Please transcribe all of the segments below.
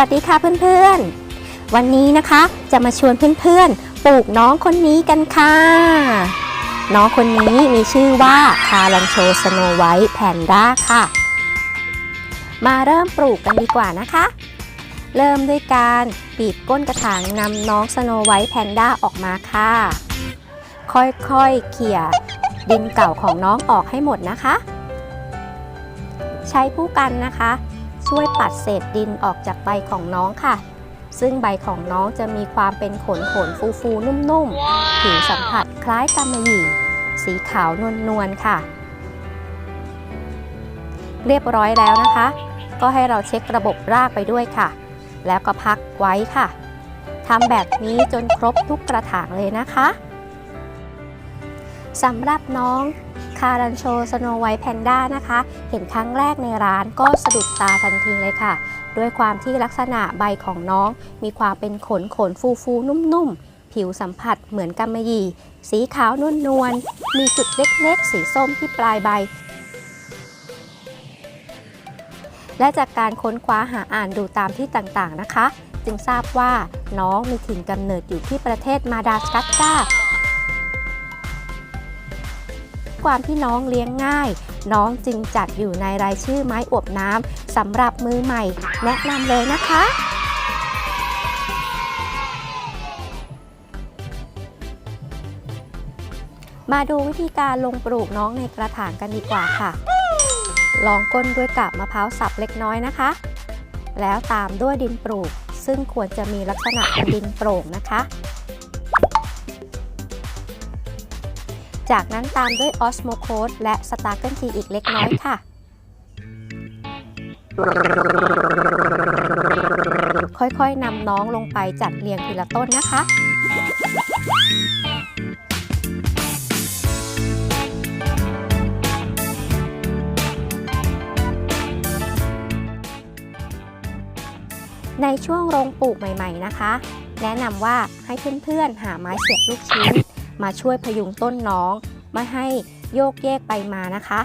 สวัสดีค่ะเพื่อนๆ วันนี้นะคะจะมาชวนเพื่อนๆ ปลูกน้องคนนี้กันค่ะ น้องคนนี้มีชื่อว่าคารันโชสโนไวท์แพนด้าค่ะ มาเริ่มปลูกกันดีกว่านะคะ เริ่มด้วยการปีบก้นกระถางนำน้องสโนไวท์แพนด้าออกมาค่ะ ค่อยๆ เขี่ยดินเก่าของน้องออกให้หมดนะคะ ใช้ผู้กันนะคะ ช่วยปัดเศษดินออกจากใบของน้องค่ะ ซึ่งใบของน้องจะมีความเป็นขนขนฟูฟูนุ่มๆ ผิวสัมผัสคล้ายกำมะหยี่ สีขาวนวลนวลๆค่ะ เรียบร้อยแล้วนะคะ ก็ให้เราเช็คระบบรากไปด้วยค่ะ แล้วก็พักไว้ค่ะทำแบบนี้จนครบทุกกระถางเลยนะคะ สำหรับน้องคารันโชสโนไวท์แพนด้านะคะ เห็นครั้งแรกในร้านก็สะดุดตาทันทีเลยค่ะ ด้วยความที่ลักษณะใบของน้อง มีความเป็นขนขนฟูฟูนุ่มๆ ผิวสัมผัสเหมือนกำมะหยี่ สีขาวนวลนวลๆมีจุดเล็กๆ สีส้มที่ปลายใบ และจากการค้นคว้าหาอ่านดูตามที่ต่างๆนะคะ จึงทราบว่าน้องมีถิ่นกำเนิดอยู่ที่ประเทศมาดาสกัสการ์ ความที่น้องเลี้ยงง่าย น้องจึงจัดอยู่ในรายชื่อไม้อวบน้ำสำหรับมือใหม่ แนะนำเลยนะคะมาดูวิธีการลงปลูกน้องในกระถางกันดีกว่าค่ะ ลองก้นด้วยกาบมะพร้าวสับเล็กน้อยนะคะ แล้วตามด้วยดินปลูก ซึ่งควรจะมีลักษณะเป็นดินโปร่งนะคะ จากนั้นตามด้วยออสโมโคสและสตาร์เกิลทีอีกเล็กน้อยค่ะ ค่อยๆนำน้องลงไปจัดเรียงทีละต้นนะคะในช่วงโรงปลูกใหม่ ๆ นะคะ แนะนำว่าให้เพื่อนๆ หาไม้เสียบลูกชิ้น มาช่วยพยุงต้นน้องไม่ให้โยกเยกไปมานะคะ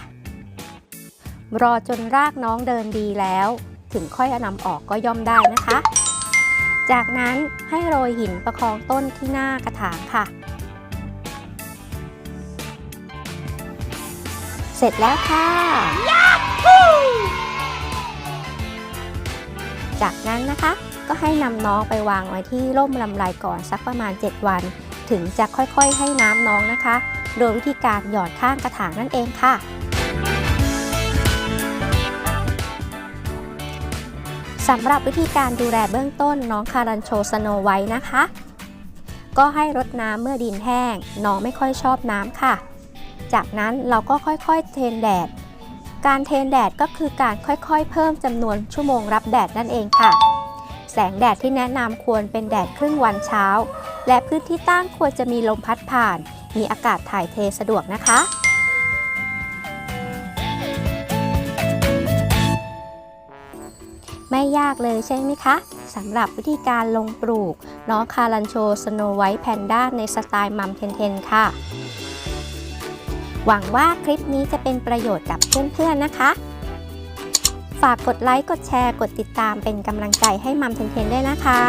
รอจนรากน้องเดินดีแล้ว ถึงค่อยอนำออกก็ย่อมได้นะคะ จากนั้นให้โรยหินประคองต้นที่หน้ากระถางค่ะ เสร็จแล้วค่ะจากนั้นนะคะก็ให้นำน้องไปวางไว้ที่ร่มลำไรก่อนสักประมาณ 7 วัน ถึงจะค่อยๆให้น้ำน้องนะคะ โดยวิธีการหยอดข้างกระถางนั่นเองค่ะ สำหรับวิธีการดูแลเบื้องต้นน้องคารันโชสโนไว้นะคะ ก็ให้รดน้ำเมื่อดินแห้ง น้องไม่ค่อยชอบน้ำค่ะ จากนั้นเราก็ค่อยๆ เทนแดด การเทนแดดก็คือการค่อยๆ เพิ่มจำนวนชั่วโมงรับแดดนั่นเองค่ะ แสงแดดที่แนะนำควรเป็นแดดครึ่งวันเช้า และพื้นที่ตั้งควรจะมีลมพัดผ่าน มีอากาศถ่ายเทสะดวกนะคะไม่ยากเลยใช่ไหมคะสำหรับวิธีการลงปลูก น้องคารันโชสโนไวท์แพนด้าในสไตล์มัมเทนเทนค่ะ หวังว่าคลิปนี้จะเป็นประโยชน์กับเพื่อนๆนะคะ ฝากกดไลค์ กดแชร์ กดติดตามเป็นกำลังใจให้มัมเทนเทนด้วยนะคะ